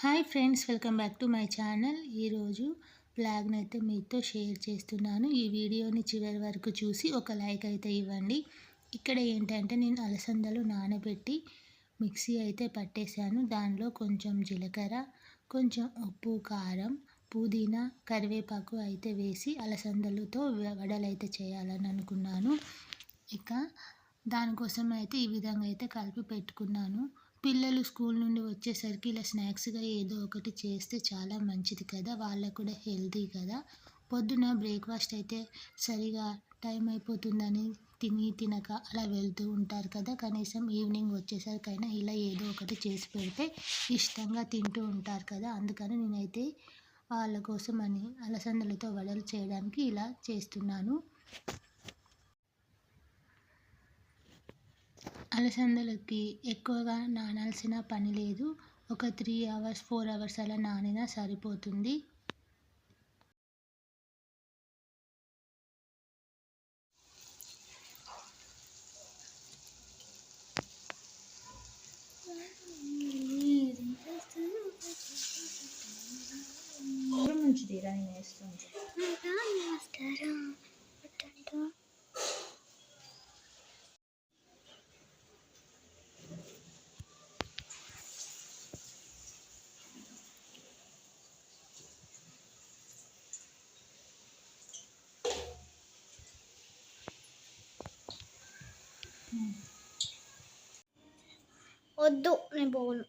Hi friends welcome back to my channel. ఈరోజు బ్లాగ్ని అయితే మీతో షేర్ చేస్తున్నాను. ఈ వీడియోని చివరి వరకు చూసి ఒక లైక్ అయితే ఇవ్వండి. ఇక్కడ ఏంటంటే నేను అలసందలు నానబెట్టి మిక్సీ అయితే పట్టేశాను. దానిలో కొంచెం జీలకర్ర కొంచెం ఉప్పు కారం పుదీనా కరివేపాకు అయితే వేసి అలసందలతో వడలు అయితే చేయాలని అనుకున్నాను. ఇక దానికోసం అయితే ఈ విధంగా అయితే కలిపి పెట్టుకున్నాను. పిల్లలు స్కూల్ నుండి వచ్చేసరికి ఇలా స్నాక్స్గా ఏదో ఒకటి చేస్తే చాలా మంచిది కదా వాళ్ళకు కూడా హెల్తీ కదా. పొద్దున బ్రేక్ఫాస్ట్ అయితే సరిగా టైం అయిపోతుందని తిని తినక అలా వెళ్తూ ఉంటారు కదా. కనీసం ఈవినింగ్ వచ్చేసరికైనా ఇలా ఏదో ఒకటి చేసి పెడితే ఇష్టంగా తింటూ ఉంటారు కదా. అందుకని నేనైతే వాళ్ళ కోసం అని అలసందలతో వడలు చేయడానికి ఇలా చేస్తున్నాను. అలసందలకి ఎక్కువగా నానాల్సిన పని లేదు. ఒక త్రీ అవర్స్ ఫోర్ అవర్స్ అలా నానినా సరిపోతుంది. మంచిది తీరా నేను వద్దు నేను పోను.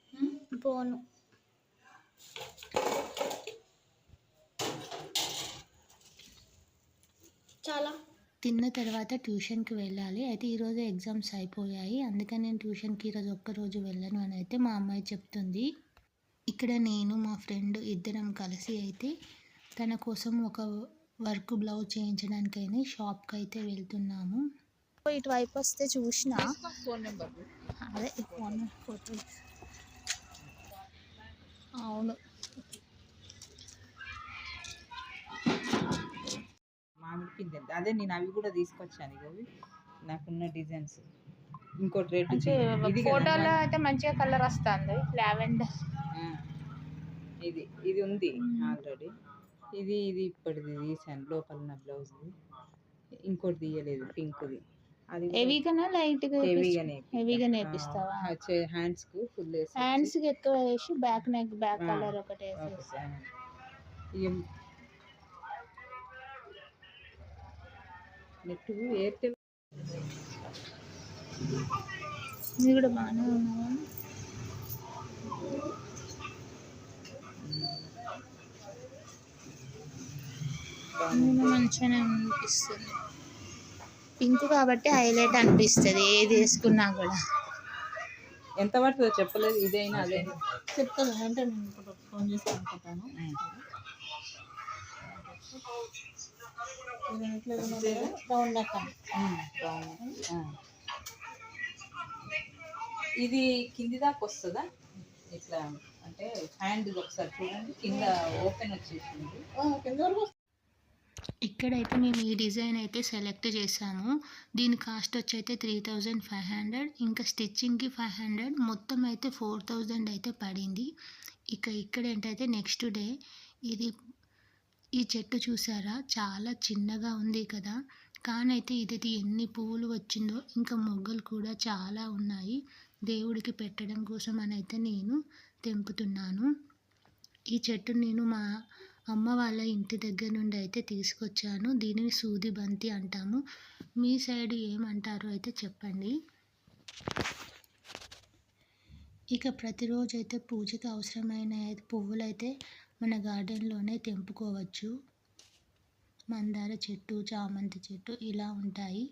పోను. చాలా. తిన్న తర్వాత ట్యూషన్కి వెళ్ళాలి. అయితే ఈరోజు ఎగ్జామ్స్ అయిపోయాయి. అందుకని నేను ట్యూషన్కి ఈరోజు ఒక్కరోజు వెళ్ళను అని అయితే మా అమ్మాయి చెప్తుంది. ఇక్కడ నేను మా ఫ్రెండ్ ఇద్దరం కలిసి అయితే తన కోసం ఒక వర్క్ బ్లౌజ్ చేయించడానికైనా షాప్కి అయితే వెళ్తున్నాము. ఇటువైపు వస్తే చూసిన ఫోన్ నెంబర్ అదే ఫోన్ ఫోటో అవును. మామిడి పిందెలు అదే నేను అవి కూడా తీసుకొచ్చాను ఇక అవి నాకున్న డిజైన్స్ ఇంకోటి రెడ్ ఫోటోలో అయితే మంచిగా కలర్ వస్తుంది. లావెండర్ ఇది ఇది ఉంది ఆల్రెడీ ఇది ఇది ఇప్పటిది తీసాను. లోపల నా బ్లౌజ్ ఇంకోటి తీయలేదు. పింక్ది. అది హెవీగానా? లైట్గా హెవీగానే హెవీగా నేర్పిస్తావా హ్యాండ్స్కు ఫుల్ హ్యాండ్స్కి ఎక్కువ వేసి బ్యాక్ నెక్ బ్యాక్ కలర్ ఒకటి వేసేసి. నెట్ ఎయిర్టెల్. ఇది కూడా బాగానే ఉన్నావా? మంచిగానే అనిపిస్తుంది. పింక్ కాబట్టి హైలైట్ అనిపిస్తుంది. ఏది వేసుకున్నా కూడా. ఎంత పడుతుందో చెప్పలేదు. ఇదైనా అదైనా. చెప్తాను. అంటే నేను ఫోన్ చేసి అనుకుంటాను. రౌండ్ ఇది కింది దాకా వస్తుందా? ఇట్లా అంటే హ్యాండ్ ఒకసారి చూడండి. కింద ఓపెన్ వచ్చేసింది. ఇక్కడైతే మేము ఈ డిజైన్ అయితే సెలెక్ట్ చేసాము దీని కాస్ట్ వచ్చి అయితే త్రీ థౌజండ్ ఫైవ్ హండ్రెడ్. ఇంకా స్టిచ్చింగ్కి ఫైవ్ హండ్రెడ్. మొత్తం అయితే ఫోర్ థౌజండ్ అయితే పడింది. ఇక ఇక్కడ ఏంటైతే నెక్స్ట్ డే ఇది ఈ చెట్టు చూసారా? చాలా చిన్నగా ఉంది కదా? కానీ అయితే ఇది ఎన్ని పువ్వులు వచ్చిందో ఇంకా మొగ్గలు కూడా చాలా ఉన్నాయి. దేవుడికి పెట్టడం కోసం అని అయితే నేను తెంపుతున్నాను. ఈ చెట్టు నేను మా అమ్మ వాళ్ళ ఇంటి దగ్గర నుండి అయితే తీసుకొచ్చాను. దీనిని సూది బంతి అంటాము. మీ సైడ్ ఏమంటారో అయితే చెప్పండి. ఇక ప్రతిరోజు అయితే పూజకి అవసరమైన పువ్వులు అయితే మన గార్డెన్లోనే తెంపుకోవచ్చు. మందార చెట్టు చామంతి చెట్టు ఇలా ఉంటాయి.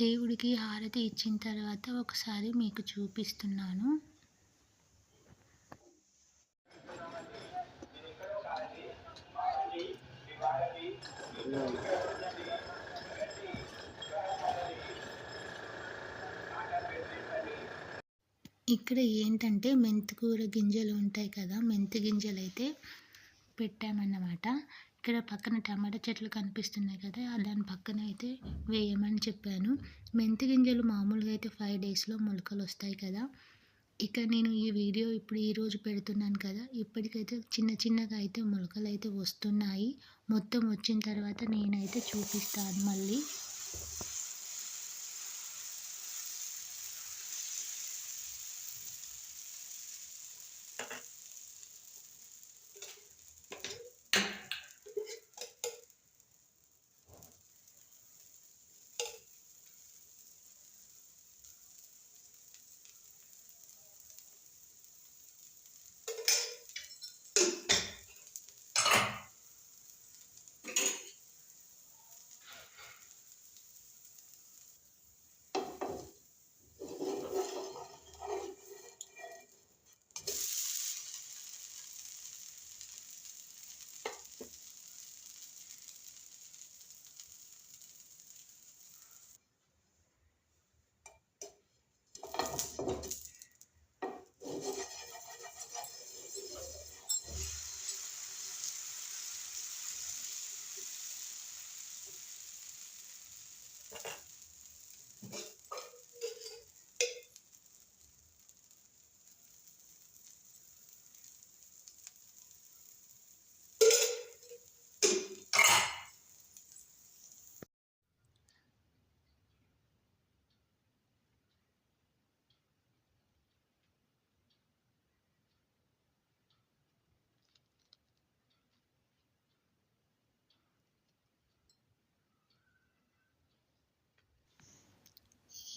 దేవుడికి హారతి ఇచ్చిన తర్వాత ఒకసారి మీకు చూపిస్తున్నాను. ఇక్కడ ఏంటంటే మెంతికూర గింజలు ఉంటాయి కదా మెంతి గింజలు అయితే పెట్టామన్నమాట. ఇక్కడ పక్కన టమాటా చెట్లు కనిపిస్తున్నాయి కదా దాని పక్కన అయితే వేయమని చెప్పాను. మెంతి గింజలు మామూలుగా అయితే ఫైవ్ డేస్లో మొలకలు వస్తాయి కదా. ఇక నేను ఈ వీడియో ఇప్పుడు ఈరోజు పెడుతున్నాను కదా ఇప్పటికైతే చిన్న చిన్నగా అయితే మొలకలు అయితే వస్తున్నాయి. మొత్తం వచ్చిన తర్వాత నేనైతే చూపిస్తాను మళ్ళీ.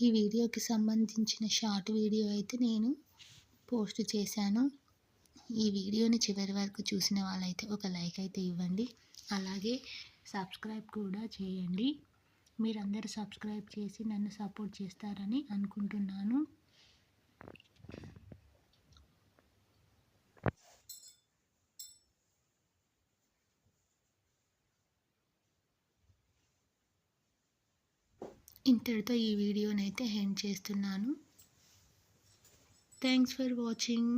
ఈ వీడియోకి సంబంధించిన షార్ట్ వీడియో అయితే నేను పోస్ట్ చేశాను. ఈ వీడియోని చివరి వరకు చూసిన వాళ్ళైతే ఒక లైక్ అయితే ఇవ్వండి. అలాగే సబ్స్క్రైబ్ కూడా చేయండి. మీరందరూ సబ్స్క్రైబ్ చేసి నన్ను సపోర్ట్ చేస్తారని అనుకుంటున్నాను. ఇంతటితో ఈ వీడియోనైతే హెండ్ చేస్తున్నాను. Thanks for watching